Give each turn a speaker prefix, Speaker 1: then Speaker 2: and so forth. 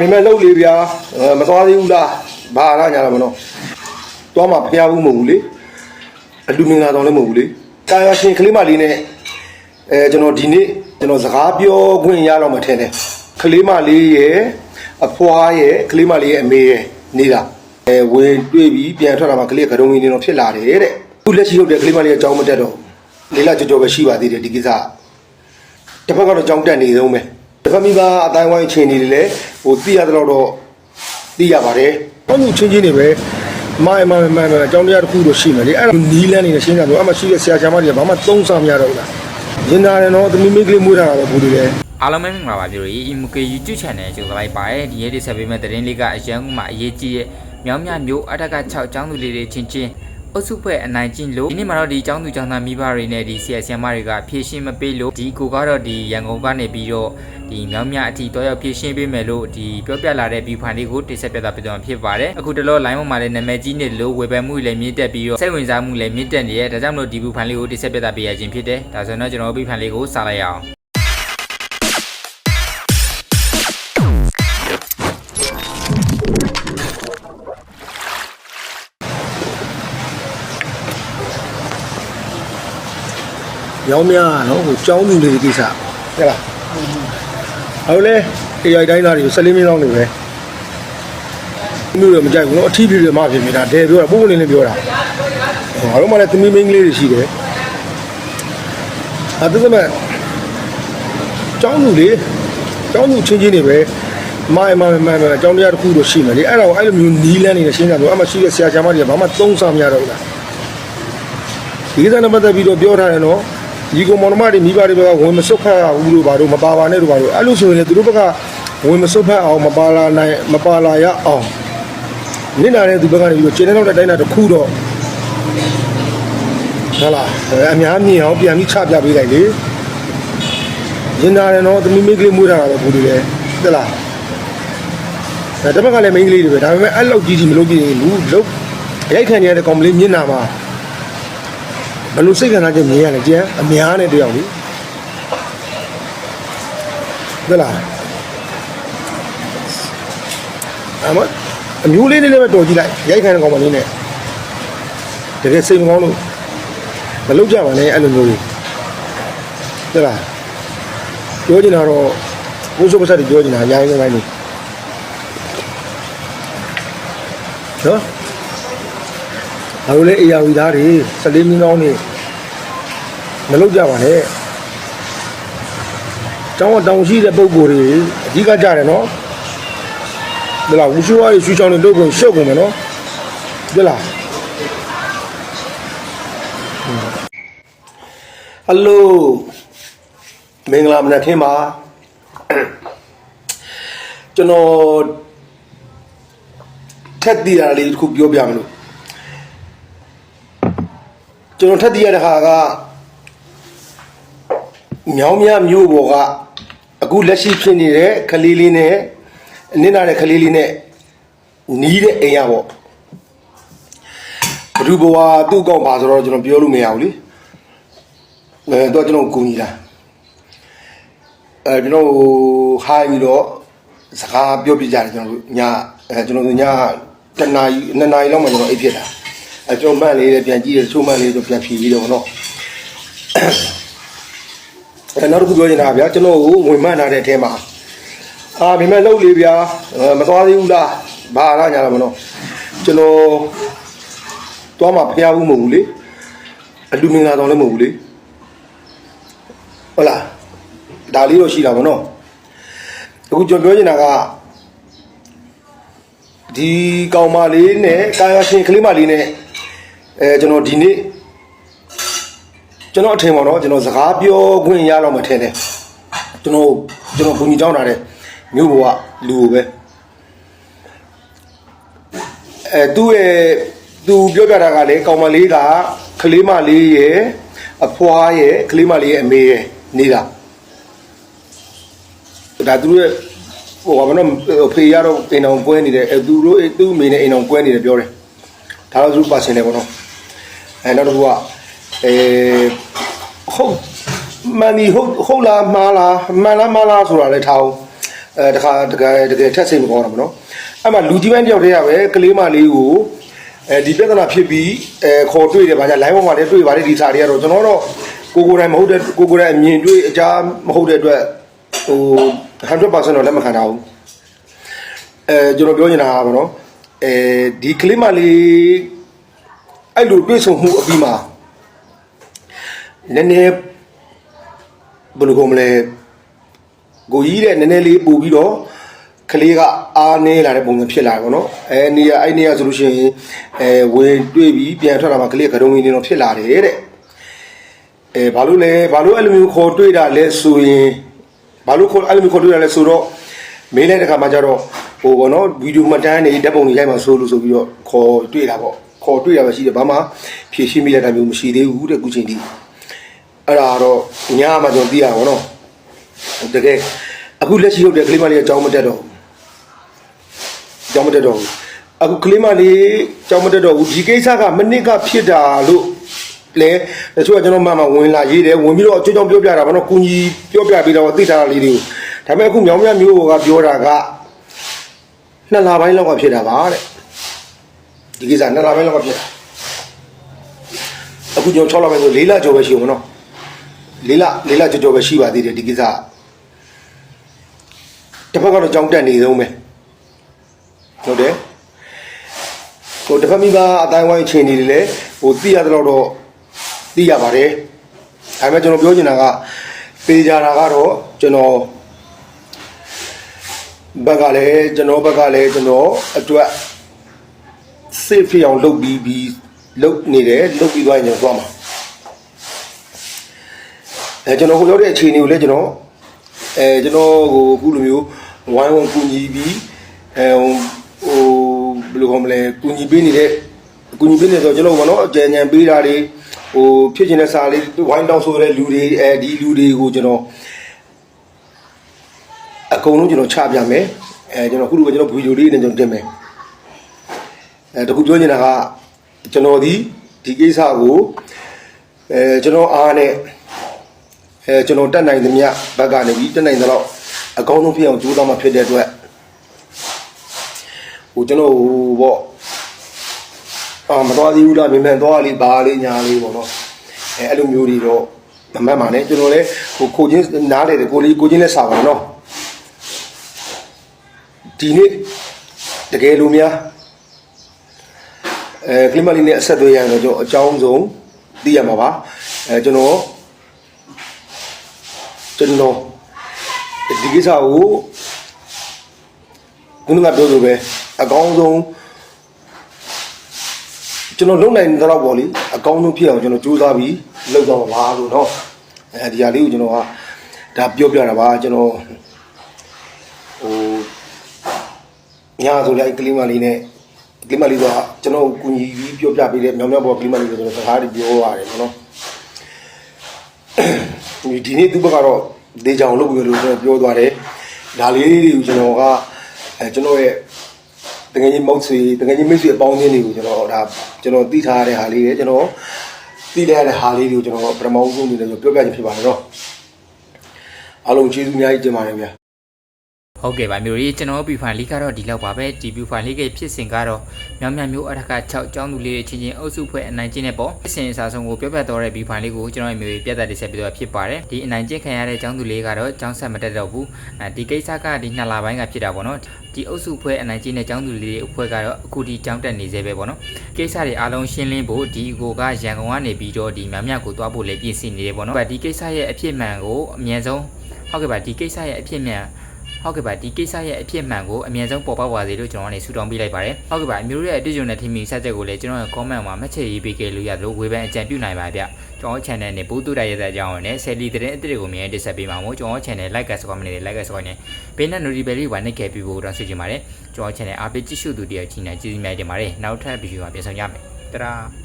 Speaker 1: မိမဲ့လှုပ်လေးဗျာအဲမသွားသေးဘူးလားဘာလားညာတော့မနော်သွားမှာဖျားဘူးမဟုတ်ဘူးလေအလူမင်္ဂလာတော်လည်းမဟုတ်ဘူးလေကာယရှင်ကလေးမလေးနဲ့အဲကျွန်တော်ဒီနေ့ကျွန်တော်စကားပြောခွင့်ရတော့မှထင်တယ်ကလေးမလေးရဲ့အဖွားရဲ့ကလေးမလေးရဲ့အမေရဲ့နေတာအဲဝင်တွေ့ပြီးပြန်ထွက်လာမှကလေးကတုံးကြီးနေတော့ဖြစ်လာတယ်တဲ့ခုလက်ရှိလုပ်တဲ့ကလေးမလေးရဲ့အကြောင်းမတက်တော့လေးလာကြော်ကြော်ပဲရှိပါသေးတယ်ဒီကိစ္စကတစ်ဖက်ကတော့ကြောင်းတက်နေသေးပဲ တစ်ဖက်မိဘအတိုင်းဝိုင်းချင်းနေတယ်လေဟိုသိရတော့တော့သိရပါတယ်ဘာလို့ချင်းချင်းနေပဲမိုင်မိုင်မိုင်မိုင်အကြောင်းတရားတစ်ခုတော့ရှိမယ်လေအဲ့ဒါနီးလန်းနေတဲ့ရှင်းကြတော့အမှရှိတဲ့ဆရာဆရာမတွေကဘာမှသုံးဆောင်မရတော့ဘူးလားရင်နာတယ်နော်သမီးမိန်းကလေးမွေးထားတာတော့ဘူးလေ
Speaker 2: အားလုံးပဲမင်္ဂလာပါပြည်တို့ရေ MK YouTube Channel ကြိုဆိုလိုက်ပါတယ်ဒီနေ့ဒီဆက်ပေးမဲ့သတင်းလေးကအရန်ကုန်မှာအရေးကြီးတဲ့မြောင်းမြမျိုးအထက်က6ចောင်းသူလေးတွေချင်းချင်း အုပ်စုဖွဲ့အနိုင်ကျင့်လို့ဒီနေ့မှာတော့ဒီចောင်းသူចောင်းသားမိဘတွေနဲ့ဒီဆရာဆရာမတွေကဖြည့်ရှင်းမပေးလို့ဒီကိုကတော့ဒီရန်ကုန်ကနေပြီးတော့ဒီမြောင်းမြအထိတော့ရောက်ဖြည့်ရှင်းပေးမယ်လို့ဒီပြောပြလာတဲ့ view file လေးကိုတိဆက်ပြတာပြတော့ဖြစ်ပါတယ်အခုတလော line ပေါ်မှာလည်းနာမည်ကြီးနေလို့ဝေဖန်မှုတွေလည်းမြင့်တက်ပြီးတော့စိတ်ဝင်စားမှုလည်းမြင့်တက်နေရဲ့ဒါကြောင့်မလို့ဒီ view file လေးကိုတိဆက်ပြတာပေးရခြင်းဖြစ်တယ်ဒါဆိုတော့ကျွန်တော် view file လေးကိုစားလိုက်ရအောင်
Speaker 1: ရောင်းများနော်ဟိုကြောင်းသူလေးကိစ္စဟုတ်လားဟုတ်လေ AI တိုင်းသားတွေ14မိနစ်လောက်နေပဲမျိုးတော့မကြိုက်ဘူးနော်အထီးပြပြမဖြစ်နေတာဒဲပြောတာပုံပုံလေးလေးပြောတာငါတို့မှလည်းသမီးမိန်းကလေးတွေရှိတယ်အဲဒါသမက်ကျောင်းသူလေကျောင်းသူချင်းချင်းနေပဲမိုင်မိုင်မိုင်မိုင်အကြောင်းတရားတစ်ခုတော့ရှိမယ်လေအဲ့ဒါကိုအဲ့လိုမျိုးနီးလန်းနေတဲ့ရှင်းကြတော့အမှရှိတဲ့ဆရာဆရာမတွေကဘာမှသုံးဆောင်မရတော့ဘူးလားဒီကိစ္စနဲ့ပတ်သက်ပြီးတော့ပြောထားတယ်နော် ဒီကောင်မောင်နှမတွေမိဘတွေဘက်ကဝင်မစွတ်ခတ်ဘူးလို့ဘာလို့မပါပါနဲ့လို့ဘာလို့အဲ့လိုဆိုရင်လေသူတို့ဘက်ကဝင်မစွတ်ဖက်အောင်မပါလာနိုင်မပါလာရအောင်နင့်နာတဲ့သူဘက်ကနေပြီးတော့ခြေနှောက်တဲ့တိုင်းတာတစ်ခုတော့ဟုတ်လားအများမြင်အောင်ပြန်ပြီးချပြပေးလိုက်လေရင်နာတယ်နော်သမီးမိန်းကလေးမွေးထားတာတော့ဘူးလေသလားဒါတစ်ဘက်ကလည်းမိန်းကလေးတွေပဲဒါပေမဲ့အဲ့လောက်ကြီးကြီးမလုပ်ကြည့်ရင်ဘူးလုံးရိုက်ခံရတဲ့ကောင်မလေးမျက်နှာမှာ ဘယ်လိုစိတ်ခံစားချက်မြင်ရလဲကြမ်းအများနဲ့တယောက်လေသလားအမအမျိုးလေးလေးလည်းပဲတော်ကြည့်လိုက်ရိုက်ခံတဲ့ကောင်မလေးနဲ့တကယ်စိတ်မကောင်းလို့မလုပ်ကြပါနဲ့အဲ့လိုမျိုးကြီးသလားပြောချင်တာတော့ဘုရားပစတ်တွေပြောချင်တာအများကြီးနေတိုင်းလို့နော် ဒါလိုလေအေယာဝီသားတွေ14မိနစ်နေမလုပ်ကြပါနဲ့တောင်းတောင်းရှိတဲ့ပုံကိုယ်တွေအဓိကကြတယ်နော်ဒီလားဝူရှူဝါရီရှူချောင်းတွေလုပ်ကုန်ရှုပ်ကုန်မယ်နော်ဒီလားဟယ်လိုမင်္ဂလာမနက်ခင်းပါကျွန်တော်ထက်တည်ရလေးတစ်ခုပြောပြမလို့ ကျွန်တော်ထက်တည်ရတဲ့ဟာကမြောင်းမြမျိုးပေါ်ကအခုလက်ရှိဖြစ်နေတဲ့ခလေးလေးနဲ့အနစ်နာတဲ့ခလေးလေးနဲ့နီးတဲ့အိမ်ရပေါ့ဘ누구ဘဝသူ့အကောင့်ပါဆိုတော့ကျွန်တော်ပြောလို့မရဘူးလေအဲတော့ကျွန်တော်ကူညီတာအဲကျွန်တော်ဟိုင်းပြီးတော့စကားပြောပြကြတယ်ကျွန်တော်တို့ညအဲကျွန်တော်တို့ညတနာရီနှစ်နာရီလောက်မှကျွန်တော်အိပ်ဖြစ်တာ အဲကျွန်တော်မှန်လေးလည်းပြန်ကြည့်တယ်ချိုးမှန်လေးတော့ပြန်ဖြီးပြီးတော့ဗောနော်အဲနောက်တစ်ခုပြောချင်တာဗျာကျွန်တော်ကိုဝင်မှန်လာတဲ့အထဲမှာအာမိမဲ့လှုပ်လေးဗျာအဲမသွားသေးဘူးလားဘာလားညာတော့မနော်ကျွန်တော်သွားမှာဖျားဘူးမဟုတ်ဘူးလေအလူမင်္ဂလာတော်လည်းမဟုတ်ဘူးလေဟုတ်လားဒါလေးတော့ရှိတာဗောနော်အခုကျွန်တော်ပြောချင်တာကဒီကောင်မလေးနဲ့ကာယရှင်ကလေးမလေးနဲ့ အဲကျွန်တော်ဒီနေ့ကျွန်တော်အထင်ပါတော့ကျွန်တော်စကားပြောခွင့်ရတော့မှထင်တယ်ကျွန်တော်ကျွန်တော်ဘုံကြီးကြောင်းတာတဲ့မြို့ဘဝလူကိုပဲအဲသူ့ရဲ့သူပြောပြတာကလည်းကောင်မလေးကကလေးမလေးရဲ့အဖွားရဲ့ကလေးမလေးရဲ့အမေရဲ့နေတာဒါသူတို့ရဲ့ဟိုဘာမလို့ဖေရတော့အိမ်အောင်ကွဲနေတယ်အဲသူတို့သူ့အမေနဲ့အိမ်အောင်ကွဲနေတယ်ပြောတယ်ဒါတော့သူပါစင်တယ်ပေါ့နော် အဲနောက်တစ်ခုကအဲဟုတ်မှန်ဒီဟုတ်ဟုတ်လားမှားလားမှန်လားမှားလားဆိုတာလည်းထားအောင်အဲတခါတကယ်တကယ်ထက်စိတ်မကောင်းတာမနော်အဲ့မှာလူကြီးပိုင်းတယောက်တည်းရပဲကလေးမလေးကိုအဲဒီပြဿနာဖြစ်ပြီးအဲခေါ်တွေ့တယ်ဗာညာ line ပေါ်မှာလည်းတွေ့ပါတယ်ဒီစာတွေကတော့ကျွန်တော်တော့ကိုကိုယ်တိုင်မဟုတ်တဲ့ကိုကိုယ်တိုင်အမြင်တွေ့အကြမဟုတ်တဲ့အတွက်ဟို100%တော့လက်မခံတာဘူးအဲကျွန်တော်ပြောနေတာကဗောနော်အဲဒီကလေးမလေး အဲ့လိုတွေ့ဆုံမှုအပြီးမှာနည်းနည်းဘယ်လိုကောမလဲကိုကြီးတဲ့နည်းနည်းလေးပို့ပြီးတော့ကလေးကအားနေလာတဲ့ပုံစံဖြစ်လာတယ်ဗောနော်အဲနေရအဲ့နေရဆိုလို့ရှိရင်အဲဝင်တွေ့ပြီးပြန်ထွက်လာမှကလေးကကတုံးကြီးနေတော့ဖြစ်လာတယ်တဲ့အဲဘာလို့လဲဘာလို့အဲ့လိုမျိုးခေါ်တွေ့တာလဲဆိုရင်ဘာလို့ခေါ်အဲ့လိုမျိုးခေါ်တွေ့တာလဲဆိုတော့မေးလိုက်တဲ့ခါမှာကျတော့ဟိုဗောနော်ဗီဒီယိုမှတ်တမ်းနေဓာတ်ပုံတွေရိုက်မှဆိုလို့ဆိုပြီးတော့ခေါ်တွေ့တာပေါ့ ခေါ်တွေ့တာပဲရှိတယ်ဘာမှဖြည့်ရှင်းမိတဲ့တာမျိုးမရှိသေးဘူးတဲ့ခုချိန်ထိအဲ့ဒါတော့ညမှာကျွန်တော်သိရပါဘောနော်တကယ်အခုလက်ရှိလုပ်တဲ့ကလေးမလေးအကြောင်းမတက်တော့ဘူးကြောင်းမတက်တော့ဘူးအခုကလေးမလေးကြောင်းမတက်တော့ဘူးဒီကိစ္စကမနစ်ကဖြစ်တာလို့လေတချို့ကကျွန်တော်မှမှဝင်လာရေးတယ်ဝင်ပြီးတော့အကျွတ်ကြောင်းပြောပြတာဘာလို့ကုကြီးပြောပြပြီးတော့သိထားတာလေးတွေကိုဒါပေမဲ့အခုမြောင်မြမျိုးကပြောတာကနှစ်လပိုင်းလောက်ကဖြစ်တာပါတဲ့ ဒီကိစ္စနှစ်လပိုင်းလောက်ကဖြစ်တာအခုကျွန်တော်6လပိုင်းဆို4လကျော်ပဲရှိဦးမနော်4လ4လကျော်ကျော်ပဲရှိပါသေးတယ်ဒီကိစ္စတစ်ဖက်ကတော့ကြောင်းတက်နေသေးဦးမယ်ဟုတ်တယ်ဟိုတစ်ဖက်မိဘအတိုင်းဝိုင်းချင်းနေတယ်လေဟိုသိရတဲ့တော့တော့သိရပါတယ်ဒါပေမဲ့ကျွန်တော်ပြောချင်တာကပေးကြတာကတော့ကျွန်တော်ဘက်ကလည်းကျွန်တော်ဘက်ကလည်းကျွန်တော်အတွက် safe ဖြစ်အောင်လုပ်ပြီးပြီးလုပ်နေတယ်လုပ်ပြီးသွားရင်ကျွန်တော်သွားမှာအဲကျွန်တော်ကိုရောက်တဲ့အခြေအနေကိုလည်းကျွန်တော်အဲကျွန်တော်ကိုအခုလိုမျိုးဝိုင်းဝန်းကူညီပြီးအဲဟိုဘယ်လိုခေါ်မလဲကူညီပေးနေတဲ့ကူညီပေးနေဆိုတော့ကျွန်တော်ဘောနော်အကြံဉာဏ်ပေးတာတွေဟိုဖြစ်ချင်တဲ့စာလေးဝိုင်းတောင်းဆိုတဲ့လူတွေအဲဒီလူတွေကိုကျွန်တော်အကုန်လုံးကျွန်တော်ချပြမယ်အဲကျွန်တော်ခုလိုပဲကျွန်တော်ဗီဒီယိုလေးနဲ့ကျွန်တော်တင်မယ် အဲတခုပြောနေတာကကျွန်တော်ဒီဒီကိစ္စကိုအဲကျွန်တော်အားနဲ့အဲကျွန်တော်တက်နိုင်သမျှဘက်ကနေပြီးတက်နိုင်သလောက်အကောင်းဆုံးဖြစ်အောင်ကြိုးစားမှဖြစ်တဲ့အတွက်ဟိုကျွန်တော်ဟိုပေါ့အာမတော်သေးဘူးလားမြန်မြန်သွားလေးဘာလေးညာလေးပေါ့နော်အဲအဲ့လိုမျိုးတွေတော့မမှတ်ပါနဲ့ကျွန်တော်လည်းဟိုကိုချင်းနားလေတယ်ကိုလေးကိုချင်းလည်းစာပါနော်ဒီနေ့တကယ်လို့များ အဲကလီမလီနဲ့အဆက်သွယ်ရရင်တော့ကျွန်တော်အကြောင်းဆုံးသိရမှာပါအဲကျွန်တော်ကျွန်တော်ဒီကိစ္စကိုခုနကပြောလိုပဲအကောင်းဆုံးကျွန်တော်လုံနိုင်တဲ့တော့ပေါ့လေအကောင်းဆုံးဖြစ်အောင်ကျွန်တော်ကြိုးစားပြီးလုပ်တော့ပါလို့เนาะအဲဒီဟာလေးကိုကျွန်တော်ကဒါပြောပြတာပါကျွန်တော်ဟိုညာဆိုလိုက်ကလီမလေးနဲ့ ကလီမလေးတော့ကျွန်တော်ကူညီပြီးပြောပြပေးတဲ့မြောင်မြောင်ပေါ်ကလီမလေးကိုကျွန်တော်စကားတွေပြောရတယ်ပေါ့နော်ဒီနေ့သူ့ဘက်ကတော့ဒေချောင်လုပ်ပြီးလို့ကျွန်တော်ပြောသွားတယ်ဒါလေးတွေကိုကျွန်တော်ကအဲကျွန်တော်ရဲ့တကယ်ကြီးမုတ်ဆွေတကယ်ကြီးမိတ်ဆွေအပေါင်းအသင်းတွေကိုကျွန်တော်ဒါကျွန်တော်သိထားရတဲ့ဟာလေးတွေကျွန်တော်သိတဲ့တဲ့ဟာလေးတွေကိုကျွန်တော်ပထမဆုံးအနေနဲ့ပြောပြခြင်းဖြစ်ပါတယ်နော်အားလုံးကျေးဇူးအများကြီးတင်ပါတယ်ဗျာ
Speaker 2: ဟုတ်ကဲ့ပါမျိုးကြီးကျွန်တော်ပြူဖိုင်လေးကတော့ဒီလောက်ပါပဲဒီပြူဖိုင်လေးကဖြစ်စဉ်ကတော့မြောင်မြမျိုးအထက်က6ကျောင်းသူလေးတွေချင်းချင်းအုပ်စုဖွဲ့အနိုင်ကျင့်တဲ့ပေါ့ဖြစ်စဉ်အစားဆုံးကိုပြောပြတော့တဲ့ပြူဖိုင်လေးကိုကျွန်တော်ရဲ့မျိုးကြီးပြတ်သက်တိဆက်ပြီးတော့ဖြစ်ပါတယ်ဒီအနိုင်ကျင့်ခံရတဲ့ကျောင်းသူလေးကတော့ကျောင်းဆက်မတက်တော့ဘူးအဲဒီကိစ္စကဒီနှစ်လပိုင်းကဖြစ်တာပေါ့နော်ဒီအုပ်စုဖွဲ့အနိုင်ကျင့်တဲ့ကျောင်းသူလေးတွေအဖွဲ့ကတော့အခုဒီကျောင်းတက်နေသေးပဲပေါ့နော်ကိစ္စတွေအားလုံးရှင်းလင်းဖို့ဒီကိုကရန်ကုန်ကနေပြီးတော့ဒီမြောင်မြကိုတွားဖို့လည်းပြင်ဆင်နေတယ်ပေါ့နော်ဒီကိစ္စရဲ့အဖြစ်မှန်ကိုအမြန်ဆုံးဟုတ်ကဲ့ပါဒီကိစ္စရဲ့အဖြစ်မှန် ဟုတ်ကဲ့ပါဒီကိစ္စရဲ့အဖြစ်မှန်ကိုအမြန်ဆုံးပေါ်ပေါက်ပါစေလို့ကျွန်တော်ကနေဆုတောင်းပေးလိုက်ပါတယ်ဟုတ်ကဲ့ပါအမျိုးရဲ့အတွေ့အကြုံနဲ့ထင်မြင်ဆက်ချက်ကိုလည်းကျွန်တော်ရဲ့ comment မှာမှတ်ချက်ရေးပေးခဲ့လို့ရသလိုဝေဖန်အကြံပြုနိုင်ပါဗျကျွန်တော် channel နဲ့ပို့တူတိုက်ရတဲ့အကြောင်းနဲ့ဆယ်လီတဲ့အစ်တွေကိုမြင်တက်ဆက်ပေးပါမို့ကျွန်တော် channel like ကစကွန်မနေ like ကစကွန်နဲ့ဘေးနဲ့ notification လေးဝိုင်းနေခဲ့ပြီးဖို့တော့ဆွချင်ပါတယ်ကျွန်တော် channel အားပေးကြည့်ရှုသူတယောက်ချင်းနဲ့ကျေးဇူးများတင်ပါတယ်နောက်ထပ်ဗီဒီယိုမှာပြန်ဆောင်ကြမယ်တရာ